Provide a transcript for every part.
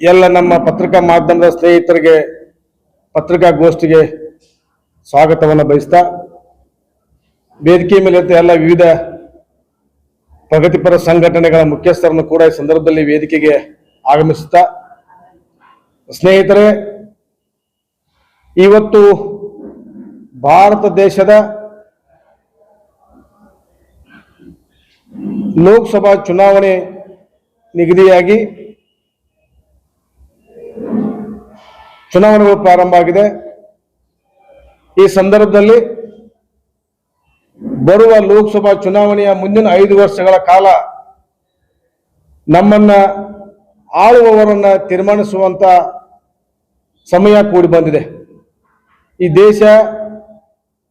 ಎಲ್ಲ ನಮ್ಮ ಪತ್ರಿಕಾ ಮಾಧ್ಯಮದ ಸ್ನೇಹಿತರಿಗೆ ಪತ್ರಿಕಾಗೋಷ್ಠಿಗೆ ಸ್ವಾಗತವನ್ನು ಬಯಸ್ತಾ, ವೇದಿಕೆ ಮೇಲೆ ಎಲ್ಲ ವಿವಿಧ ಪ್ರಗತಿಪರ ಸಂಘಟನೆಗಳ ಮುಖ್ಯಸ್ಥರನ್ನು ಕೂಡ ಈ ಸಂದರ್ಭದಲ್ಲಿ ವೇದಿಕೆಗೆ ಆಗಮಿಸುತ್ತಾ, ಸ್ನೇಹಿತರೆ, ಇವತ್ತು ಭಾರತ ದೇಶದ ಲೋಕಸಭಾ ಚುನಾವಣೆ ನಿಗದಿಯಾಗಿ ಚುನಾವಣೆಗಳು ಪ್ರಾರಂಭ ಆಗಿದೆ. ಈ ಸಂದರ್ಭದಲ್ಲಿ ಬರುವ ಲೋಕಸಭಾ ಚುನಾವಣೆಯ ಮುಂದಿನ ಐದು ವರ್ಷಗಳ ಕಾಲ ನಮ್ಮನ್ನ ಆಳುವವರನ್ನ ತೀರ್ಮಾನಿಸುವಂತ ಸಮಯ ಕೂಡಿ ಬಂದಿದೆ. ಈ ದೇಶ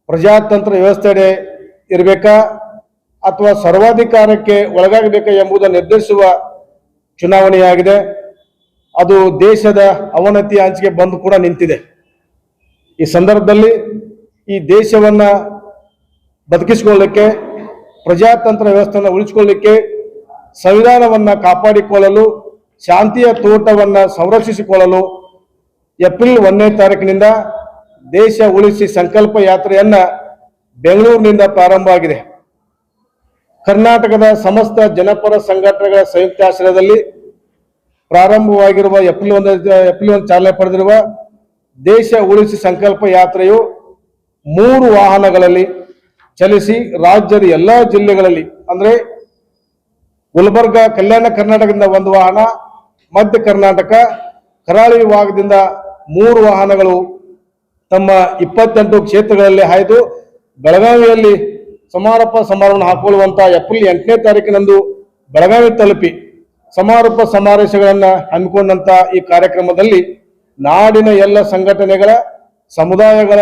ಪ್ರಜಾತಂತ್ರ ವ್ಯವಸ್ಥೆಡೆ ಇರಬೇಕಾ ಅಥವಾ ಸರ್ವಾಧಿಕಾರಕ್ಕೆ ಒಳಗಾಗಬೇಕಾ ಎಂಬುದನ್ನು ನಿರ್ಧರಿಸುವ ಚುನಾವಣೆಯಾಗಿದೆ. ಅದು ದೇಶದ ಅವನತಿ ಅಂಚಿಗೆ ಬಂದು ಕೂಡ ನಿಂತಿದೆ. ಈ ಸಂದರ್ಭದಲ್ಲಿ ಈ ದೇಶವನ್ನ ಬದುಕಿಸಿಕೊಳ್ಳಲಿಕ್ಕೆ ಪ್ರಜಾತಂತ್ರ ವ್ಯವಸ್ಥೆಯನ್ನು ಉಳಿಸಿಕೊಳ್ಳಲಿಕ್ಕೆ ಸಂವಿಧಾನವನ್ನು ಕಾಪಾಡಿಕೊಳ್ಳಲು, ಶಾಂತಿಯ ತೋಟವನ್ನು ಸಂರಕ್ಷಿಸಿಕೊಳ್ಳಲು ಏಪ್ರಿಲ್ ಒಂದನೇ ತಾರೀಕಿನಿಂದ ದೇಶ ಉಳಿಸಿ ಸಂಕಲ್ಪ ಯಾತ್ರೆಯನ್ನ ಬೆಂಗಳೂರಿನಿಂದ ಪ್ರಾರಂಭ ಆಗಿದೆ. ಕರ್ನಾಟಕದ ಸಮಸ್ತ ಜನಪರ ಸಂಘಟನೆಗಳ ಸಂಯುಕ್ತಾಶ್ರಯದಲ್ಲಿ ಪ್ರಾರಂಭವಾಗಿರುವ ಏಪ್ರಿಲ್ ಒಂದ ಏಪ್ರಿಲ್ ಒಂದು ಚಾಲನೆ ಪಡೆದಿರುವ ದೇಶ ಉಳಿಸಿ ಸಂಕಲ್ಪ ಯಾತ್ರೆಯು ಮೂರು ವಾಹನಗಳಲ್ಲಿ ಚಲಿಸಿ ರಾಜ್ಯದ ಎಲ್ಲ ಜಿಲ್ಲೆಗಳಲ್ಲಿ, ಅಂದರೆ ಗುಲ್ಬರ್ಗ, ಕಲ್ಯಾಣ ಕರ್ನಾಟಕದಿಂದ ಒಂದು ವಾಹನ, ಮಧ್ಯ ಕರ್ನಾಟಕ, ಕರಾಳಿ ವಿಭಾಗದಿಂದ ಮೂರು ವಾಹನಗಳು ತಮ್ಮ ಇಪ್ಪತ್ತೆಂಟು ಕ್ಷೇತ್ರಗಳಲ್ಲಿ ಹಾಯ್ದು ಬೆಳಗಾವಿಯಲ್ಲಿ ಸಮಾರೋಪ ಸಮಾರಂಭ ಹಾಕಿಕೊಳ್ಳುವಂತಹ ಏಪ್ರಿಲ್ ಎಂಟನೇ ತಾರೀಕಿನಂದು ಬೆಳಗಾವಿ ತಲುಪಿ. ಸಮಾರೋಪ ಸಮಾವೇಶಗಳನ್ನ ಹಮ್ಮಿಕೊಂಡಂತ ಈ ಕಾರ್ಯಕ್ರಮದಲ್ಲಿ ನಾಡಿನ ಎಲ್ಲ ಸಂಘಟನೆಗಳ, ಸಮುದಾಯಗಳ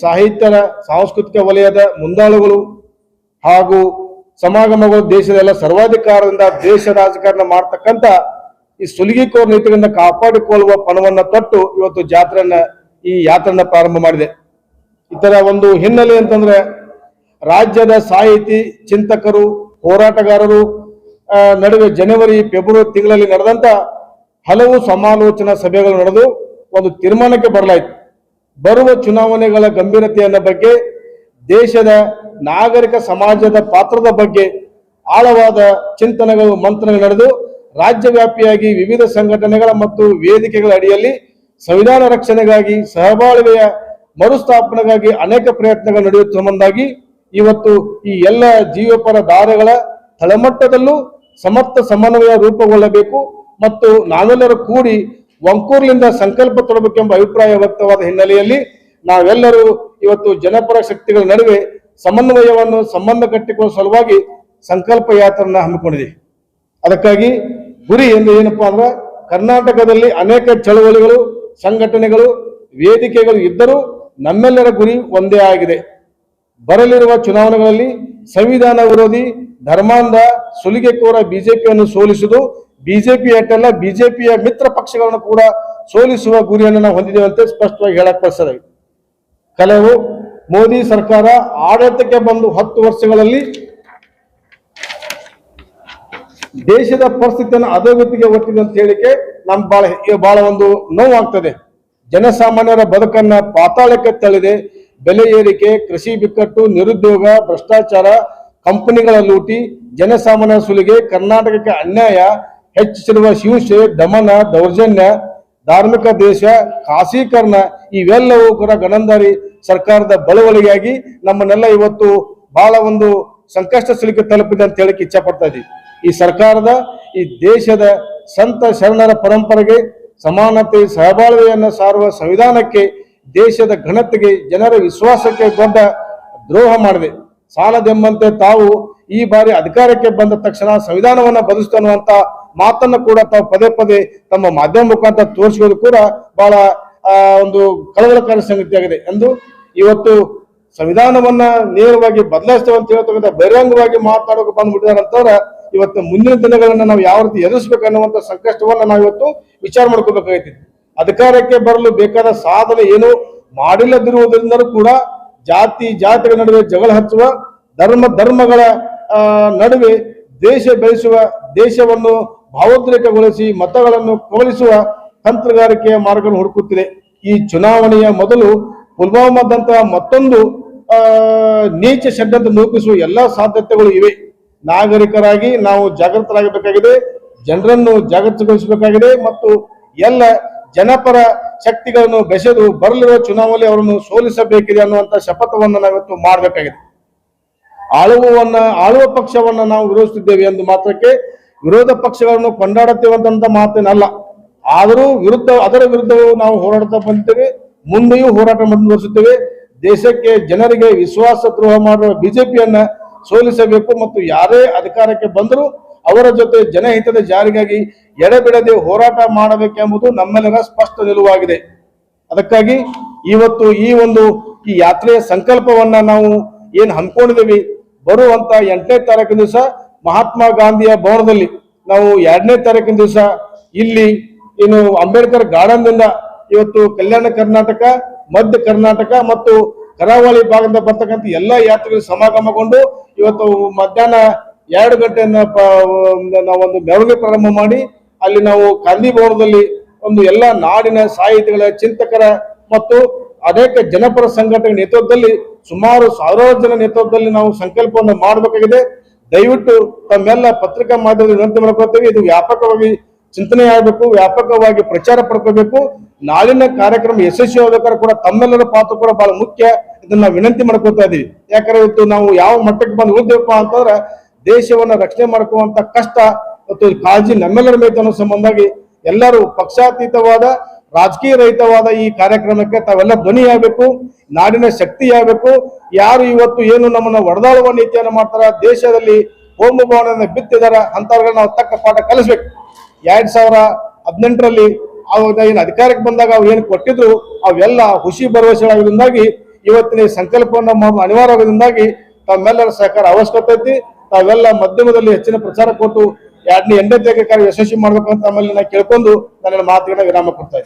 ಸಾಹಿತ್ಯದ ಸಾಂಸ್ಕೃತಿಕ ವಲಯದ ಮುಂದಾಳುಗಳು ಹಾಗೂ ಸಮಾಗಮಗಳು ದೇಶದ ಎಲ್ಲ ಸರ್ವಾಧಿಕಾರದಿಂದ ದೇಶ ರಾಜಕಾರಣ ಮಾಡ್ತಕ್ಕಂಥ ಈ ಸುಲಿಗೆಕೋರ್ ನೀತಿಗಳಿಂದ ಕಾಪಾಡಿಕೊಳ್ಳುವ ಪಣವನ್ನ ತೊಟ್ಟು ಇವತ್ತು ಜಾತ್ರೆಯನ್ನ ಈ ಯಾತ್ರೆಯನ್ನ ಪ್ರಾರಂಭ ಮಾಡಿದೆ. ಇತರ ಒಂದು ಹಿನ್ನೆಲೆ ಅಂತಂದ್ರೆ ರಾಜ್ಯದ ಸಾಹಿತಿ, ಚಿಂತಕರು, ಹೋರಾಟಗಾರರು ನಡುವೆ ಜನವರಿ, ಫೆಬ್ರವರಿ ತಿಂಗಳಲ್ಲಿ ನಡೆದಂತ ಹಲವು ಸಮಾಲೋಚನಾ ಸಭೆಗಳು ನಡೆದು ಒಂದು ತೀರ್ಮಾನಕ್ಕೆ ಬರಲಾಯಿತು. ಬರುವ ಚುನಾವಣೆಗಳ ಗಂಭೀರತೆಯನ್ನ ಬಗ್ಗೆ ದೇಶದ ನಾಗರಿಕ ಸಮಾಜದ ಪಾತ್ರದ ಬಗ್ಗೆ ಆಳವಾದ ಚಿಂತನೆಗಳು, ಮಂಥನಗಳು ನಡೆದು ರಾಜ್ಯವ್ಯಾಪಿಯಾಗಿ ವಿವಿಧ ಸಂಘಟನೆಗಳ ಮತ್ತು ವೇದಿಕೆಗಳ ಅಡಿಯಲ್ಲಿ ಸಂವಿಧಾನ ರಕ್ಷಣೆಗಾಗಿ, ಸಹಬಾಳ್ವೆಯ ಮರುಸ್ಥಾಪನೆಗಾಗಿ ಅನೇಕ ಪ್ರಯತ್ನಗಳು ಸಂಬಂಧಾಗಿ ಇವತ್ತು ಈ ಎಲ್ಲ ಜೀವಪರ ದಾರಗಳ ತಳಮಟ್ಟದಲ್ಲೂ ಸಮರ್ಥ ಸಮನ್ವಯ ರೂಪುಗೊಳ್ಳಬೇಕು ಮತ್ತು ನಾವೆಲ್ಲರೂ ಕೂಡಿ ಒಂಕೂರ್ಲಿಂದ ಸಂಕಲ್ಪ ತೊಡಬೇಕೆಂಬ ಅಭಿಪ್ರಾಯ ವ್ಯಕ್ತವಾದ ಹಿನ್ನೆಲೆಯಲ್ಲಿ ನಾವೆಲ್ಲರೂ ಇವತ್ತು ಜನಪರ ಶಕ್ತಿಗಳ ನಡುವೆ ಸಮನ್ವಯವನ್ನು ಸಂಬಂಧ ಕಟ್ಟಿಕೊಳ್ಳುವ ಸಲುವಾಗಿ ಸಂಕಲ್ಪ ಯಾತ್ರೆಯನ್ನು ಹಮ್ಮಿಕೊಂಡಿದೆ ಅದಕ್ಕಾಗಿ ಗುರಿ ಎಂದು ಏನಪ್ಪಾ ಅಂದ್ರೆ ಕರ್ನಾಟಕದಲ್ಲಿ ಅನೇಕ ಚಳವಳಿಗಳು, ಸಂಘಟನೆಗಳು, ವೇದಿಕೆಗಳು ಇದ್ದರೂ ನಮ್ಮೆಲ್ಲರ ಗುರಿ ಒಂದೇ ಆಗಿದೆ. ಬರಲಿರುವ ಚುನಾವಣೆಗಳಲ್ಲಿ ಸಂವಿಧಾನ ವಿರೋಧಿ ಧರ್ಮಾಂಧ ಸುಲಿಗೆ ಕೋರ ಬಿಜೆಪಿಯನ್ನು ಸೋಲಿಸುವುದು ಬಿಜೆಪಿ ಅಟ್ಟಲ್ಲ, ಬಿಜೆಪಿಯ ಮಿತ್ರ ಪಕ್ಷಗಳನ್ನು ಕೂಡ ಸೋಲಿಸುವ ಗುರಿಯನ್ನು ನಾವು ಹೊಂದಿದ್ದೇವೆ ಅಂತ ಸ್ಪಷ್ಟವಾಗಿ ಹೇಳಕ್ ಬಳಸಿದೆ ಕೆಲವು ಮೋದಿ ಸರ್ಕಾರ ಆಡಳಿತಕ್ಕೆ ಬಂದು ಹತ್ತು ವರ್ಷಗಳಲ್ಲಿ ದೇಶದ ಪರಿಸ್ಥಿತಿಯನ್ನು ಅಧೋಗತಿಗೆ ಒಟ್ಟಿದೆ ಅಂತ ಹೇಳಿಕೆ ನಮ್ ಬಹಳ ಬಹಳ ಒಂದು ನೋವಾಗ್ತದೆ. ಜನಸಾಮಾನ್ಯರ ಬದುಕನ್ನ ಪಾತಾಳಕ್ಕೆ ತಳ್ಳಿದೆ. ಬೆಲೆ ಏರಿಕೆ, ಕೃಷಿ ಬಿಕ್ಕಟ್ಟು, ನಿರುದ್ಯೋಗ, ಭ್ರಷ್ಟಾಚಾರ, ಕಂಪನಿಗಳ ಲೂಟಿ ಜನಸಾಮಾನ್ಯ ಸುಲಿಗೆ, ಕರ್ನಾಟಕಕ್ಕೆ ಅನ್ಯಾಯ, ಹೆಚ್ಚಿಸಿರುವ ಶಿಂಸೆ ದಮನ, ದೌರ್ಜನ್ಯ, ಧಾರ್ಮಿಕ ದೇಶ ಖಾಸೀಕರಣ ಇವೆಲ್ಲವೂ ಕೂಡ ಗಣಂದಾರಿ ಸರ್ಕಾರದ ಬಳುವಳಿಗಾಗಿ ನಮ್ಮನ್ನೆಲ್ಲ ಇವತ್ತು ಬಹಳ ಒಂದು ಸಂಕಷ್ಟ ಸಿಲುಕಿ ತಲುಪಿದೆ ಅಂತ ಹೇಳಕ್ಕೆ ಇಚ್ಛೆ ಪಡ್ತಾ ಈ ಸರ್ಕಾರದ, ಈ ದೇಶದ ಸಂತ ಶರಣರ ಪರಂಪರೆಗೆ ಸಮಾನತೆ, ಸಹಬಾಳ್ವೆಯನ್ನು ಸಾರುವ ಸಂವಿಧಾನಕ್ಕೆ ದೇಶದ ಘನತೆಗೆ ಜನರ ವಿಶ್ವಾಸಕ್ಕೆ ದೊಡ್ಡ ದ್ರೋಹ ಮಾಡಿದೆ. ಸಾಲದೆಂಬಂತೆ ತಾವು ಈ ಬಾರಿ ಅಧಿಕಾರಕ್ಕೆ ಬಂದ ತಕ್ಷಣ ಸಂವಿಧಾನವನ್ನ ಬದಲಿಸ್ತು ಅನ್ನುವಂತ ಮಾತನ್ನ ಕೂಡ ತಾವು ಪದೇ ಪದೇ ತಮ್ಮ ಮಾಧ್ಯಮ ಮುಖಾಂತರ ತೋರಿಸುವುದು ಕೂಡ ಬಹಳ ಒಂದು ಕಳವಳಕಾರಿ ಸಂಗತಿಯಾಗಿದೆ ಎಂದು ಇವತ್ತು ಸಂವಿಧಾನವನ್ನ ನೇರವಾಗಿ ಬದಲಾಯಿಸ್ತೇವೆ ಅಂತ ಹೇಳ್ತಕ್ಕಂಥ ಬಹಿರಂಗವಾಗಿ ಮಾತಾಡೋಕೆ ಬಂದ್ಬಿಟ್ಟಿದ್ದಾರೆ ಅಂತಂದ್ರೆ ಇವತ್ತು ಮುಂದಿನ ದಿನಗಳನ್ನ ನಾವು ಯಾವ ರೀತಿ ಎದುರಿಸ್ಬೇಕು ಅನ್ನುವಂಥ ಸಂಕಷ್ಟವನ್ನ ನಾವು ಇವತ್ತು ವಿಚಾರ ಮಾಡ್ಕೋಬೇಕಾಗೈತಿ. ಅಧಿಕಾರಕ್ಕೆ ಬರಲು ಬೇಕಾದ ಸಾಧನೆ ಏನು? ಮಾಡಿಲ್ಲದಿರುವುದರಿಂದಲೂ ಕೂಡ ಜಾತಿ, ಜಾತಿಗಳ ನಡುವೆ ಜಗಳ ಹಚ್ಚುವ, ಧರ್ಮ, ಧರ್ಮಗಳ ನಡುವೆ ದೇಶ ಬೆಳೆಸುವ, ದೇಶವನ್ನು ಭಾವೋದ್ರೇಕಗೊಳಿಸಿ ಮತಗಳನ್ನು ಕೊಲಿಸುವ ತಂತ್ರಗಾರಿಕೆಯ ಮಾರ್ಗ ಹುಡುಕುತ್ತಿದೆ. ಈ ಚುನಾವಣೆಯ ಮೊದಲು ಪುಲ್ವಾಮಾದಂತಹ ಮತ್ತೊಂದು ನೀಚ ಷಡ್ಯಂತ್ರ ರೂಪಿಸುವ ಎಲ್ಲ ಸಾಧ್ಯತೆಗಳು ಇವೆ. ನಾಗರಿಕರಾಗಿ ನಾವು ಜಾಗೃತರಾಗಬೇಕಾಗಿದೆ, ಜನರನ್ನು ಜಾಗೃತಗೊಳಿಸಬೇಕಾಗಿದೆ ಮತ್ತು ಎಲ್ಲ ಜನಪರ ಶಕ್ತಿಗಳನ್ನು ಬೆಸೆದು ಬರಲಿರುವ ಚುನಾವಣೆ ಅವರನ್ನು ಸೋಲಿಸಬೇಕಿದೆ ಅನ್ನುವಂತ ಶಪಥವನ್ನು ನಾವಿವತ್ತು ಮಾಡಬೇಕಾಗಿದೆ. ಆಳುವವನ್ನ ಆಳುವ ಪಕ್ಷವನ್ನ ನಾವು ವಿರೋಧಿಸುತ್ತಿದ್ದೇವೆ ಎಂದು ಮಾತ್ರಕ್ಕೆ ವಿರೋಧ ಪಕ್ಷಗಳನ್ನು ಕೊಂಡಾಡುತ್ತೇವಂತ ಮಾತೇನಲ್ಲ. ಆದರೂ ವಿರುದ್ಧ, ಅದರ ವಿರುದ್ಧವೂ ನಾವು ಹೋರಾಡುತ್ತಾ ಬಂದಿದ್ದೇವೆ, ಮುಂದೆಯೂ ಹೋರಾಟ ಮುಂದುವರಿಸುತ್ತೇವೆ ದೇಶಕ್ಕೆ ಜನರಿಗೆ ವಿಶ್ವಾಸ ದ್ರೋಹ ಮಾಡುವ ಬಿಜೆಪಿಯನ್ನ ಸೋಲಿಸಬೇಕು ಮತ್ತು ಯಾರೇ ಅಧಿಕಾರಕ್ಕೆ ಬಂದರೂ ಅವರ ಜೊತೆ ಜನಹಿತದ ಜಾರಿಗಾಗಿ ಎಡೆಬಿಡದೆ ಹೋರಾಟ ಮಾಡಬೇಕೆಂಬುದು ನಮ್ಮೆಲ್ಲರ ಸ್ಪಷ್ಟ ನಿಲುವಾಗಿದೆ. ಅದಕ್ಕಾಗಿ ಇವತ್ತು ಈ ಒಂದು ಈ ಯಾತ್ರೆಯ ಸಂಕಲ್ಪವನ್ನ ನಾವು ಏನ್ ಹಮ್ಮಿಕೊಂಡಿದ್ದೀವಿ, ಬರುವಂತ ಎಂಟನೇ ತಾರೀಕಿನ ದಿವಸ ಮಹಾತ್ಮ ಗಾಂಧಿಯ ಭವನದಲ್ಲಿ ನಾವು ಎರಡನೇ ತಾರೀಕಿನ ದಿವಸ ಇಲ್ಲಿ ಏನು ಅಂಬೇಡ್ಕರ್ ಗಾರ್ಡನ್ ದಿಂದ ಇವತ್ತು ಕಲ್ಯಾಣ ಕರ್ನಾಟಕ, ಮಧ್ಯ ಕರ್ನಾಟಕ ಮತ್ತು ಕರಾವಳಿ ಭಾಗದಿಂದ ಬರ್ತಕ್ಕಂಥ ಎಲ್ಲಾ ಯಾತ್ರೆಗಳು ಸಮಾಗಮಗೊಂಡು ಇವತ್ತು ಮಧ್ಯಾಹ್ನ ಎರಡು ಗಂಟೆಯನ್ನ ನಾವೊಂದು ಮೆರವಣಿಗೆ ಪ್ರಾರಂಭ ಮಾಡಿ, ಅಲ್ಲಿ ನಾವು ಗಾಂಧಿ ಭವನದಲ್ಲಿ ಒಂದು ಎಲ್ಲ ನಾಡಿನ ಸಾಹಿತಿಗಳ, ಚಿಂತಕರ ಮತ್ತು ಅನೇಕ ಜನಪರ ಸಂಘಟನೆ ನೇತೃತ್ವದಲ್ಲಿ ಸುಮಾರು ಸಾವಿರಾರು ಜನ ನೇತೃತ್ವದಲ್ಲಿ ನಾವು ಸಂಕಲ್ಪವನ್ನು ಮಾಡಬೇಕಾಗಿದೆ. ದಯವಿಟ್ಟು ತಮ್ಮೆಲ್ಲ ಪತ್ರಿಕಾ ಮಾಧ್ಯಮದಲ್ಲಿ ವಿನಂತಿ ಮಾಡ್ಕೊಳ್ತೇವೆ. ಇದು ವ್ಯಾಪಕವಾಗಿ ಚಿಂತನೆ ಆಗಬೇಕು, ವ್ಯಾಪಕವಾಗಿ ಪ್ರಚಾರ ಪಡ್ಕೋಬೇಕು ನಾಳಿನ ಕಾರ್ಯಕ್ರಮ ಯಶಸ್ವಿ ಆಗ್ಬೇಕಾದ್ರೆ ಕೂಡ ತಮ್ಮೆಲ್ಲರ ಪಾತ್ರ ಕೂಡ ಬಹಳ ಮುಖ್ಯ. ಇದನ್ನ ವಿನಂತಿ ಮಾಡ್ಕೊತಾ ಇದೀವಿ. ಯಾಕಂದ್ರೆ ಇವತ್ತು ನಾವು ಯಾವ ಮಟ್ಟಕ್ಕೆ ಬಂದು ಉಳಿದೇವಪ್ಪ ಅಂತಂದ್ರೆ ದೇಶವನ್ನ ರಕ್ಷಣೆ ಮಾಡ್ಕೊಳ್ಳುವಂತ ಕಷ್ಟ ಮತ್ತು ಕಾಳಜಿ ನಮ್ಮೆಲ್ಲರ ಮೇಲೆ ಅನ್ನೋ ಸಂಬಂಧಾಗಿ ಎಲ್ಲರೂ ಪಕ್ಷಾತೀತವಾದ, ರಾಜಕೀಯ ರಹಿತವಾದ ಈ ಕಾರ್ಯಕ್ರಮಕ್ಕೆ ತಾವೆಲ್ಲ ಧ್ವನಿಯಾಗಬೇಕು ನಾಡಿನ ಶಕ್ತಿ ಆಗಬೇಕು. ಯಾರು ಇವತ್ತು ಏನು ನಮ್ಮನ್ನ ಒಡೆದಾಳುವ ನೀತಿಯನ್ನು ಮಾಡ್ತಾರ, ದೇಶದಲ್ಲಿ ಹೋಮ ಭವನ ಬಿತ್ತಿದಾರ ಅಂತವ್ರಿಗೆ ನಾವು ತಕ್ಕ ಪಾಠ ಕಲಿಸ್ಬೇಕು. ಎರಡ್ ಸಾವಿರ ಹದಿನೆಂಟರಲ್ಲಿ ಅವಾಗ ಏನು ಅಧಿಕಾರಕ್ಕೆ ಬಂದಾಗ ಅವು ಏನು ಕೊಟ್ಟಿದ್ರು, ಅವೆಲ್ಲ ಹುಸಿ ಭರವಸೆಗಳಾಗೋದ್ರಿಂದಾಗಿ ಇವತ್ತಿನ ಸಂಕಲ್ಪವನ್ನು ಮಾಡಲು ಅನಿವಾರ್ಯ ಆಗೋದ್ರಿಂದಾಗಿ ತಮ್ಮೆಲ್ಲರ ಸಹಕಾರ ಅವಶ್ಯಕತೆ ಐತಿ. ತಾವೆಲ್ಲ ಮಾಧ್ಯಮದಲ್ಲಿ ಹೆಚ್ಚಿನ ಪ್ರಚಾರ ಕೊಟ್ಟು ಎರಡನೇ ಎಂಡೆ ಕಾರ್ಯ ಯಶಸ್ವಿ ಮಾಡ್ಬೇಕಂತ ಆಮೇಲೆ ನಾ ಕೇಳ್ಕೊಂಡು ನನ್ನ ಮಾತುಗಳನ್ನ ವಿರಾಮ ಕೊಡ್ತಾ